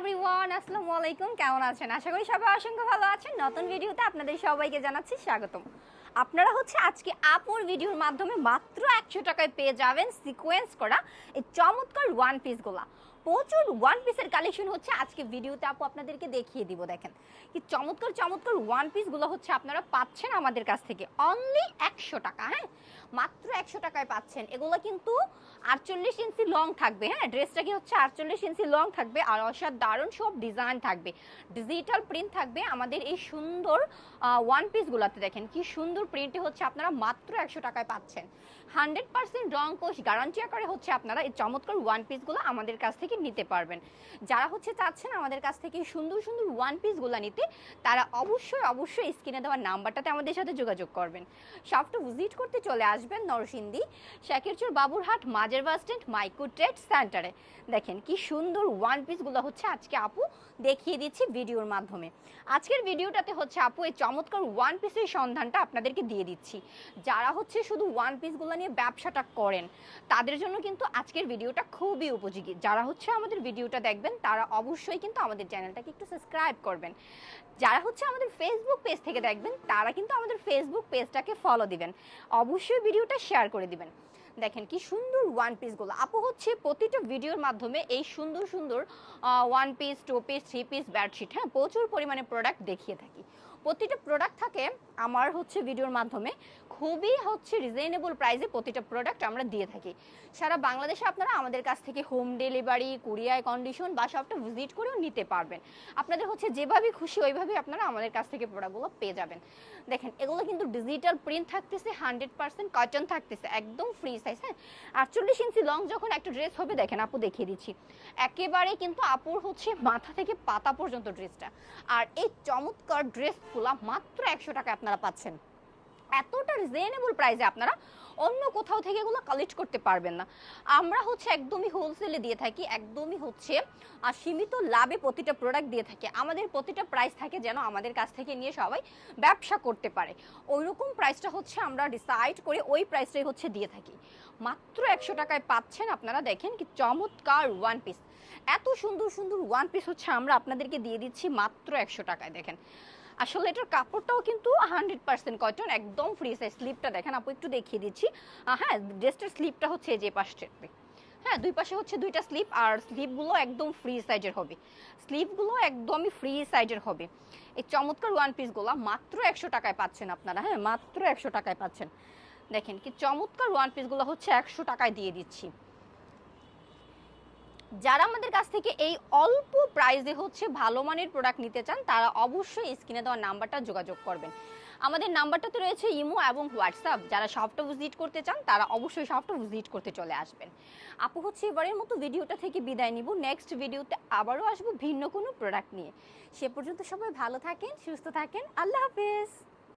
Everyone আসসালামু আলাইকুম। কেমন আছেন? আশা করি সবাই অসংখ্য ভালো আছেন। নতুন ভিডিওতে আপনাদের সবাইকে জানাচ্ছি স্বাগতম। আপনারা হচ্ছে আজকে আপুর ভিডিওর মাধ্যমে মাত্র একশো টাকায় পেয়ে যাবেন সিকোয়েন্স করা এই চমৎকার ওয়ান পিসগুলা প্রচুর ওয়ান পিসের কালেকশন হচ্ছে আজকে ভিডিওতে আপু আপনাদেরকে দেখিয়ে দিব, দেখেন। কি চমৎকার চমৎকার ওয়ান পিসগুলো হচ্ছে আপনারা পাচ্ছেন আমাদের কাছ থেকে। অনলি একশো টাকা হ্যাঁ? মাত্র একশো টাকায় পাচ্ছেন। এগুলো কিন্তু আটচল্লিশ ইঞ্চি লং থাকবে হ্যাঁ? ড্রেসটা কি হচ্ছে আটচল্লিশ ইঞ্চি লং থাকবে আর অসাধারণ সব ডিজাইন থাকবে। ডিজিটাল প্রিন্ট থাকবে আমাদের এই সুন্দর ওয়ান পিসগুলোতে দেখেন। কি সুন্দর প্রিন্টে হচ্ছে আপনারা মাত্র একশো টাকায় পাচ্ছেন। হান্ড্রেড পার্সেন্ট রং কোষ গ্যারান্টি আকারে হচ্ছে আপনারা এই চমৎকার ওয়ান পিসগুলো আমাদের কাছ থেকে নিতে পারবেন। যারা হচ্ছে চাচ্ছেন আমাদের কাছ থেকে সুন্দর সুন্দর ওয়ান পিসগুলো নিতে, তারা অবশ্যই অবশ্যই স্ক্রিনে দেওয়ার নাম্বারটাতে আমাদের সাথে যোগাযোগ করবেন। শপটা ভিজিট করতে চলে আসবেন নরসিংদী শাকিরচুর বাবুরহাট মাঝের বাস স্ট্যান্ড মাইক্রো ট্রেড সেন্টারে দেখেন কি সুন্দর ওয়ান পিসগুলো হচ্ছে আজকে আপু দেখিয়ে দিচ্ছি ভিডিওর মাধ্যমে। আজকের ভিডিওটাতে হচ্ছে আপু এই চমৎকার ওয়ান পিসের সন্ধানটা আপনাদেরকে দিয়ে দিচ্ছি। যারা হচ্ছে শুধু ওয়ান পিসগুলো নিয়ে ব্যবসাটা করেন, তাদের জন্য কিন্তু আজকের ভিডিওটা খুবই উপযোগী। যারা হচ্ছে আমাদের ভিডিওটা দেখবেন, তারা অবশ্যই কিন্তু আমাদের চ্যানেলটাকে একটু সাবস্ক্রাইব করবেন। যারা হচ্ছে আমাদের ফেসবুক পেজ থেকে দেখবেন, তারা কিন্তু আমাদের ফেসবুক পেজটাকে ফলো দিবেন। অবশ্যই ভিডিওটা শেয়ার করে দিবেন। দেখেন কি সুন্দর ওয়ান পিসগুলো আপু হচ্ছে প্রতিটা ভিডিওর মাধ্যমে এই সুন্দর সুন্দর one piece two piece three piece bedsheet হ্যাঁ প্রচুর পরিমাণে প্রোডাক্ট দেখিয়ে থাকি। প্রতিটা প্রোডাক্ট থাকে আমার হচ্ছে ভিডিওর মাধ্যমে। খুবই হচ্ছে রিজনেবল প্রাইসে প্রতিটা প্রোডাক্ট আমরা দিয়ে থাকি। সারা বাংলাদেশে আপনারা আমাদের কাছ থেকে হোম ডেলিভারি কুরিয়ার কন্ডিশন বা সবটা ভিজিট করেও নিতে পারবেন। আপনাদের হচ্ছে যেভাবে খুশি ওইভাবে আপনারা আমাদের কাছ থেকে প্রোডাক্টগুলো পেয়ে যাবেন। দেখেন, এগুলো কিন্তু ডিজিটাল প্রিন্ট থাকতেছে হান্ড্রেড পার্সেন্ট কটন থাকতেছে, একদম ফ্রি সাইজ হ্যাঁ? আটচল্লিশ ইঞ্চি লং যখন একটা ড্রেস হবে, দেখেন আপু দেখিয়ে দিচ্ছি। একেবারে কিন্তু আপুর হচ্ছে মাথা থেকে পাতা পর্যন্ত ড্রেসটা আর এই চমৎকার ড্রেসগুলো মাত্র একশো টাকা আপনারা পাচ্ছেন। এতটা রিজনেবল প্রাইসে আপনারা অন্য কোথাও থেকে এগুলো কালেক্ট করতে পারবেন না। আমরা হচ্ছে একদমই হোলসেলে দিয়ে থাকি, একদমই হচ্ছে সীমিত লাভে প্রতিটা প্রোডাক্ট দিয়ে থাকি। আমাদের প্রতিটা প্রাইস থাকে যেন আমাদের কাছ থেকে নিয়ে সবাই ব্যবসা করতে পারে। ওই রকম প্রাইসটা হচ্ছে আমরা ডিসাইড করে ওই প্রাইসটাই হচ্ছে দিয়ে থাকি। মাত্র একশো টাকায় পাচ্ছেন আপনারা, দেখেন কি চমৎকার ওয়ান পিস এত সুন্দর সুন্দর ওয়ান পিস হচ্ছে আমরা আপনাদেরকে দিয়ে দিচ্ছি মাত্র একশো টাকায়, দেখেন। আসলে এটার কাপড়টাও কিন্তু হান্ড্রেড পার্সেন্ট কটন একদম ফ্রি সাইজ স্লিপটা দেখেন আপু, একটু দেখিয়ে দিচ্ছি। হ্যাঁ ড্রেসটার স্লিপটা হচ্ছে যে পাশে। হ্যাঁ দুই পাশে হচ্ছে দুইটা স্লিপ আর স্লিপগুলো একদম ফ্রি সাইজের হবে। স্লিপগুলো একদমই ফ্রি সাইজের হবে। এই চমৎকার ওয়ান পিসগুলো মাত্র একশো টাকায় পাচ্ছেন আপনারা। হ্যাঁ মাত্র একশো টাকায় পাচ্ছেন। দেখেন কি চমৎকার ওয়ান পিসগুলো হচ্ছে একশো টাকায় দিয়ে দিচ্ছি। যারা আমাদের কাছ থেকে এই অল্প প্রাইসে হচ্ছে ভালো মানের প্রোডাক্ট নিতে চান, তারা অবশ্যই স্ক্রিনে দেওয়া নাম্বারটা যোগাযোগ করবেন। আমাদের নাম্বারটা তো রয়েছে ইমো এবং হোয়াটসঅ্যাপ। যারা শপটা ভিজিট করতে চান, তারা অবশ্যই শপটা ভিজিট করতে চলে আসবেন। আপু হচ্ছে এবারের মতো ভিডিওটা থেকে বিদায় নিব। নেক্সট ভিডিওতে আবারও আসব ভিন্ন কোনো প্রোডাক্ট নিয়ে। সে পর্যন্ত সবাই ভালো থাকেন, সুস্থ থাকেন। আল্লাহ হাফেজ।